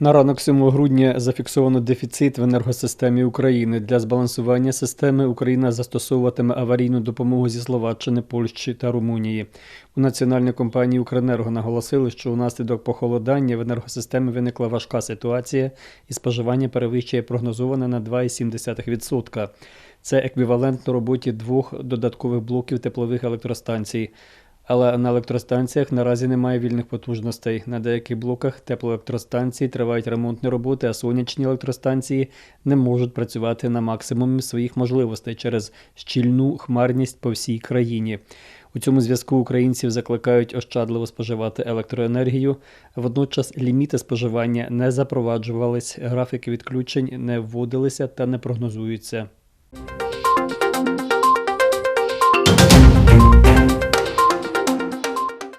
На ранок 7 грудня зафіксовано дефіцит в енергосистемі України. Для збалансування системи Україна застосовуватиме аварійну допомогу зі Словаччини, Польщі та Румунії. У національній компанії Укренерго наголосили, що унаслідок похолодання в енергосистемі виникла важка ситуація і споживання перевищує прогнозоване на 2,7%. Це еквівалентно роботі двох додаткових блоків теплових електростанцій. Але на електростанціях наразі немає вільних потужностей. На деяких блоках теплоелектростанцій тривають ремонтні роботи, а сонячні електростанції не можуть працювати на максимумі своїх можливостей через щільну хмарність по всій країні. У цьому зв'язку українців закликають ощадливо споживати електроенергію. Водночас ліміти споживання не запроваджувались, графіки відключень не вводилися та не прогнозуються.